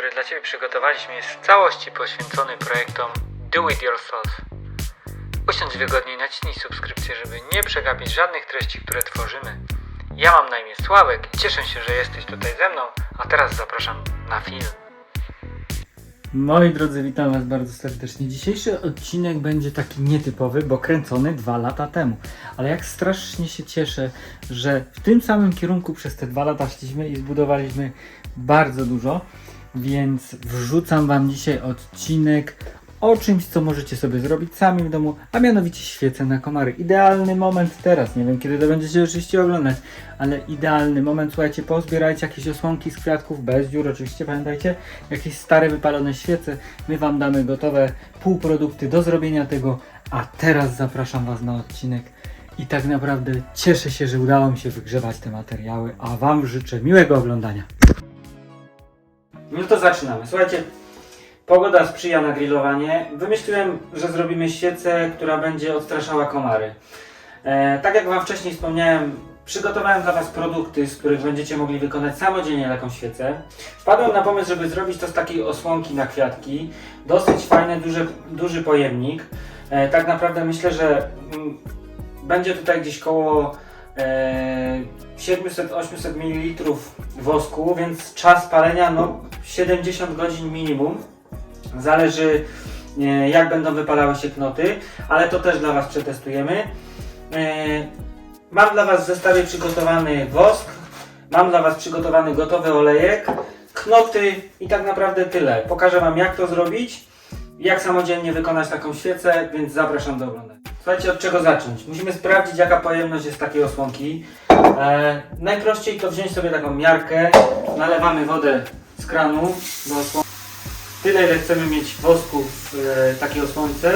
który dla Ciebie przygotowaliśmy, jest w całości poświęcony projektom Do It Yourself. Usiądź wygodniej, naciśnij subskrypcję, żeby nie przegapić żadnych treści, które tworzymy. Ja mam na imię Sławek i cieszę się, że jesteś tutaj ze mną, a teraz zapraszam na film. Moi drodzy, witam Was bardzo serdecznie. Dzisiejszy odcinek będzie taki nietypowy, bo kręcony dwa lata temu. Ale jak strasznie się cieszę, że w tym samym kierunku przez te dwa lata szliśmy i zbudowaliśmy bardzo dużo. Więc wrzucam Wam dzisiaj odcinek o czymś, co możecie sobie zrobić sami w domu, a mianowicie świecę na komary. Idealny moment teraz, nie wiem kiedy to będziecie oczywiście oglądać, ale idealny moment, słuchajcie, pozbierajcie jakieś osłonki z kwiatków, bez dziur oczywiście, pamiętajcie, jakieś stare wypalone świece, my Wam damy gotowe półprodukty do zrobienia tego, a teraz zapraszam Was na odcinek. I tak naprawdę cieszę się, że udało mi się wygrzewać te materiały, a Wam życzę miłego oglądania. No to zaczynamy. Słuchajcie, pogoda sprzyja na grillowanie. Wymyśliłem, że zrobimy świecę, która będzie odstraszała komary. E, tak jak Wam wcześniej wspomniałem, przygotowałem dla Was produkty, z których będziecie mogli wykonać samodzielnie taką świecę. Wpadłem na pomysł, żeby zrobić to z takiej osłonki na kwiatki. Dosyć fajny, duży, duży pojemnik. E, tak naprawdę myślę, że mm, będzie tutaj gdzieś koło 700-800 ml wosku, więc czas palenia no 70 godzin minimum. Zależy e, jak będą wypalały się knoty, ale to też dla Was przetestujemy. E, Mam dla Was w zestawie przygotowany wosk, mam dla Was przygotowany gotowy olejek, knoty i tak naprawdę tyle. Pokażę Wam jak to zrobić, jak samodzielnie wykonać taką świecę, więc zapraszam do oglądania. Słuchajcie, od czego zacząć? Musimy sprawdzić jaka pojemność jest takiej osłonki. E, najprościej to wziąć sobie taką miarkę, nalewamy wodę z kranu do osłonki. Tyle ile chcemy mieć wosku w e, takiej osłonce.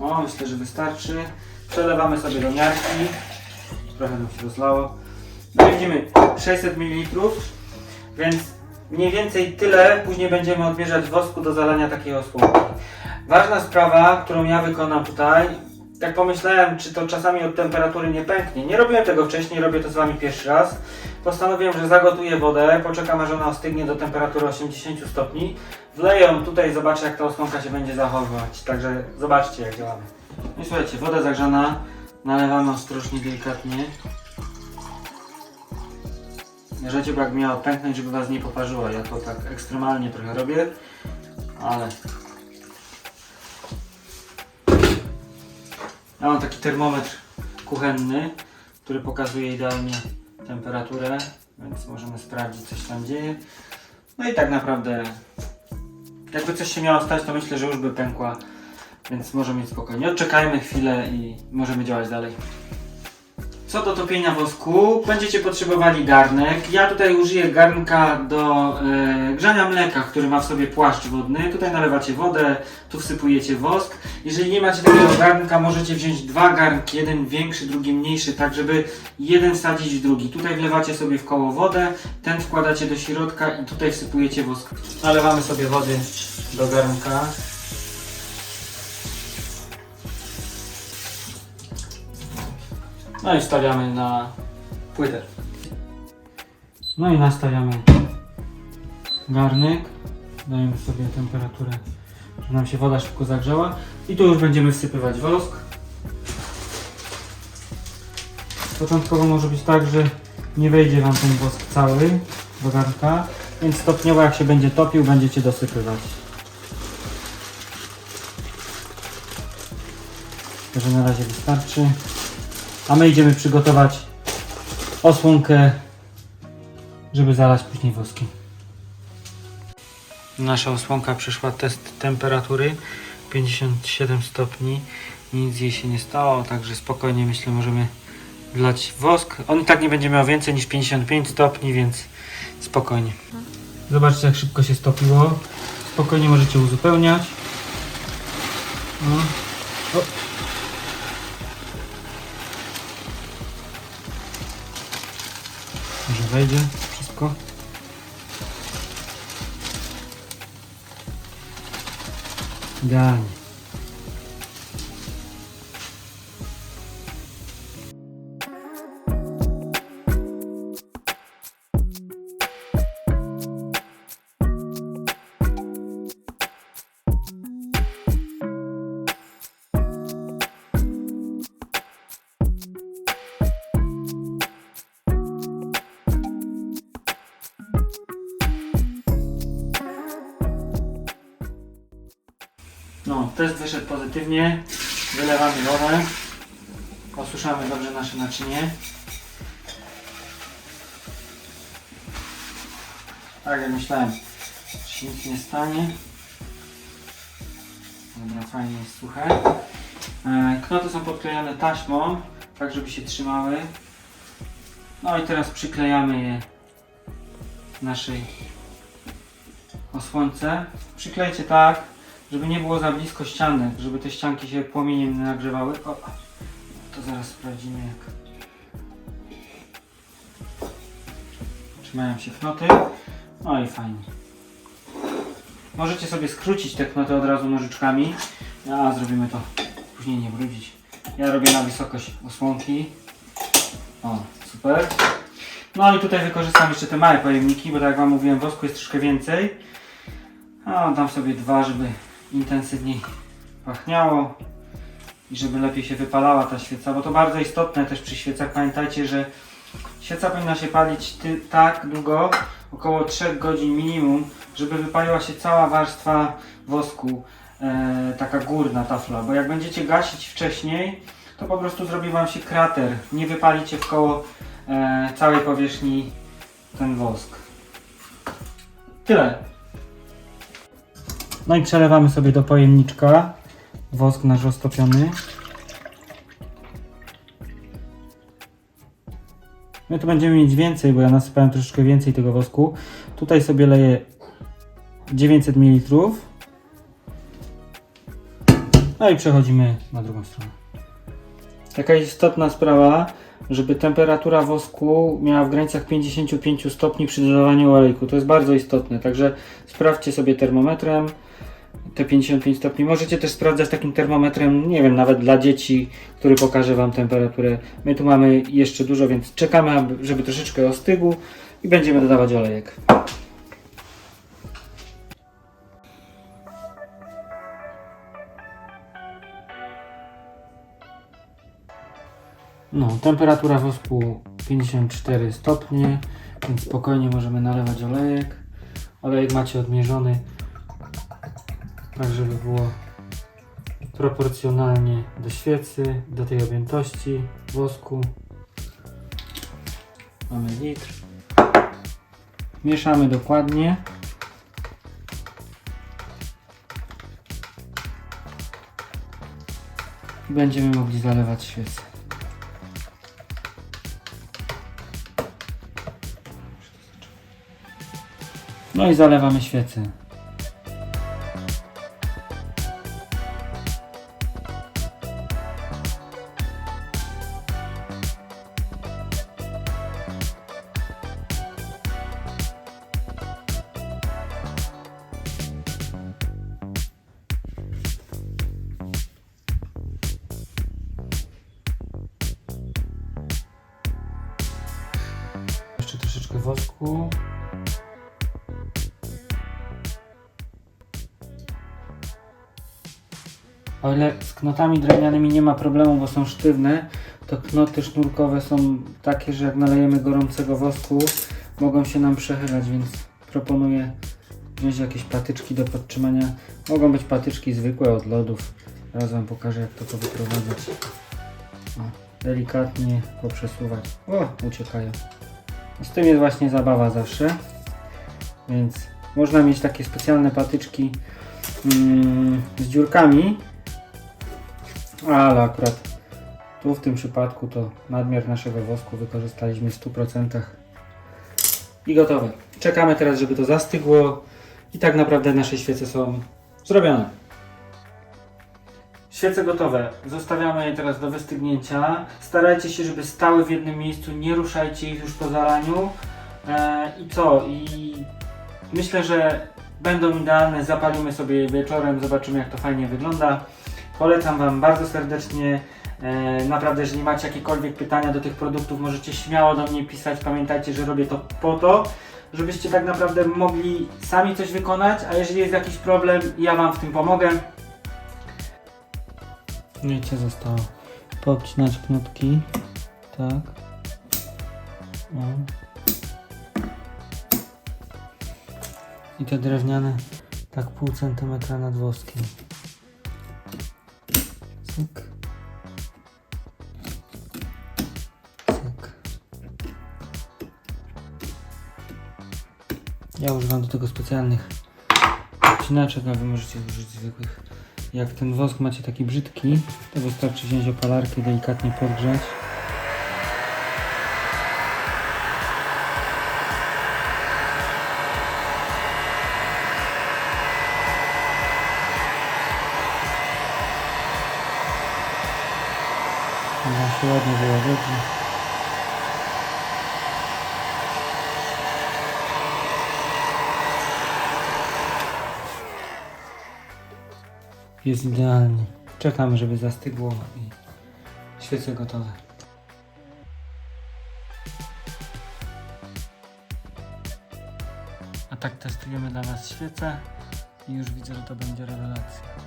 O, myślę, że wystarczy. Przelewamy sobie do miarki. Trochę nam się rozlało. No widzimy 600 ml, więc mniej więcej tyle później będziemy odmierzać wosku do zalania takiej osłonki. Ważna sprawa, którą ja wykonam tutaj, tak pomyślałem, czy to czasami od temperatury nie pęknie. Nie robiłem tego wcześniej, robię to z Wami pierwszy raz. Postanowiłem, że zagotuję wodę, poczekam aż ona ostygnie do temperatury 80 stopni. Wleję ją tutaj, zobaczę jak ta osłonka się będzie zachowywać. Także zobaczcie jak działamy. No i słuchajcie, woda zagrzana, nalewamy ostrożnie, delikatnie. Bo jak miała pęknąć, żeby Was nie poparzyła. Ja to tak ekstremalnie trochę robię, ale Ja mam taki termometr kuchenny, który pokazuje idealnie temperaturę, więc możemy sprawdzić co się tam dzieje. No i tak naprawdę, jakby coś się miało stać, to myślę, że już by pękła, więc możemy mieć spokojnie. Odczekajmy chwilę i możemy działać dalej. Co do topienia wosku, będziecie potrzebowali garnek. Ja tutaj użyję garnka do e, grzania mleka, który ma w sobie płaszcz wodny. Tutaj nalewacie wodę, tu wsypujecie wosk. Jeżeli nie macie takiego garnka, możecie wziąć dwa garnki, jeden większy, drugi mniejszy, tak żeby jeden wsadzić w drugi. Tutaj wlewacie sobie w koło wodę, ten wkładacie do środka i tutaj wsypujecie wosk. Nalewamy sobie wody do garnka. No i stawiamy na płytę. No i nastawiamy garnek. Dajemy sobie temperaturę, żeby nam się woda szybko zagrzała. I tu już będziemy wsypywać wosk. Początkowo może być tak, że nie wejdzie Wam ten wosk cały do garnka, więc stopniowo jak się będzie topił, będziecie dosypywać. Także na razie wystarczy. A my idziemy przygotować osłonkę, żeby zalać później woskiem. Nasza osłonka przeszła test temperatury 57 stopni. Nic jej się nie stało, także spokojnie myślę możemy wlać wosk. On i tak nie będzie miał więcej niż 55 stopni, więc spokojnie. Zobaczcie jak szybko się stopiło. Spokojnie możecie uzupełniać. No. O. wejdzie wszystko. Idealnie. Test wyszedł pozytywnie. Wylewamy wodę. Osuszamy dobrze nasze naczynie. Tak jak myślałem, nic nie stanie. Dobra, fajnie jest suche. E, Knoty są podklejone taśmą, tak żeby się trzymały. No i teraz przyklejamy je naszej osłonce. Przyklejcie tak, żeby nie było za blisko ścianek, żeby te ścianki się płomieniem nie nagrzewały. O, to zaraz sprawdzimy jak. Trzymają się knoty. No i fajnie. Możecie sobie skrócić te knoty od razu nożyczkami, a zrobimy to później nie brudzić. Ja robię na wysokość osłonki. O, super. No i tutaj wykorzystam jeszcze te małe pojemniki, bo tak jak Wam mówiłem, wosku jest troszkę więcej. A dam sobie dwa, żeby intensywniej pachniało i żeby lepiej się wypalała ta świeca, bo to bardzo istotne też przy świecach. Pamiętajcie, że świeca powinna się palić tak długo, około 3 godzin minimum, żeby wypaliła się cała warstwa wosku, e, taka górna tafla, bo jak będziecie gasić wcześniej, to po prostu zrobi Wam się krater, nie wypalicie w koło e, całej powierzchni ten wosk. Tyle. No i przelewamy sobie do pojemniczka wosk nasz roztopiony. My tu będziemy mieć więcej, bo ja nasypałem troszeczkę więcej tego wosku. Tutaj sobie leję 900 ml. No i przechodzimy na drugą stronę. Taka istotna sprawa, żeby temperatura wosku miała w granicach 55 stopni przy dodawaniu olejku. To jest bardzo istotne, także sprawdźcie sobie termometrem te 55 stopni. Możecie też sprawdzać takim termometrem, nie wiem, nawet dla dzieci, który pokaże Wam temperaturę. My tu mamy jeszcze dużo, więc czekamy, żeby troszeczkę ostygł i będziemy dodawać olejek. No, temperatura wosku 54 stopnie, więc spokojnie możemy nalewać olejek. Olejek macie odmierzony, tak żeby było proporcjonalnie do świecy, do tej objętości wosku. Mamy litr. Mieszamy dokładnie. I będziemy mogli zalewać świecę. No i zalewamy świecę. Wosku. O ile z knotami drewnianymi nie ma problemu, bo są sztywne, to knoty sznurkowe są takie, że jak nalejemy gorącego wosku, mogą się nam przechylać, więc proponuję wziąć jakieś patyczki do podtrzymania. Mogą być patyczki zwykłe od lodów. Teraz Wam pokażę, jak to powyprowadzać. O, delikatnie poprzesuwać. O, uciekają. Z tym jest właśnie zabawa zawsze. Więc można mieć takie specjalne patyczki mm, z dziurkami, ale akurat tu w tym przypadku to nadmiar naszego wosku wykorzystaliśmy w 100% i gotowe. Czekamy teraz, żeby to zastygło i tak naprawdę nasze świece są zrobione. Świece gotowe. Zostawiamy je teraz do wystygnięcia. Starajcie się, żeby stały w jednym miejscu, nie ruszajcie ich już po zalaniu. E, I co? I myślę, że będą idealne. Zapalimy sobie je wieczorem, zobaczymy jak to fajnie wygląda. Polecam Wam bardzo serdecznie. E, naprawdę, jeżeli macie jakiekolwiek pytania do tych produktów, możecie śmiało do mnie pisać. Pamiętajcie, że robię to po to, żebyście tak naprawdę mogli sami coś wykonać, a jeżeli jest jakiś problem, ja Wam w tym pomogę. Życie zostało. Poobcinać knutki. Tak. O. I te drewniane tak pół centymetra nad woskiem. Cyk. Cyk. Ja używam do tego specjalnych obcinaczek, a wy możecie użyć zwykłych. Jak ten wosk macie taki brzydki, to wystarczy wziąć opalarkę, delikatnie podgrzać. Ona się ładnie wyłagodzi. Jest idealnie. Czekamy, żeby zastygło i świece gotowe. A tak testujemy dla Was świecę i już widzę, że to będzie rewelacja.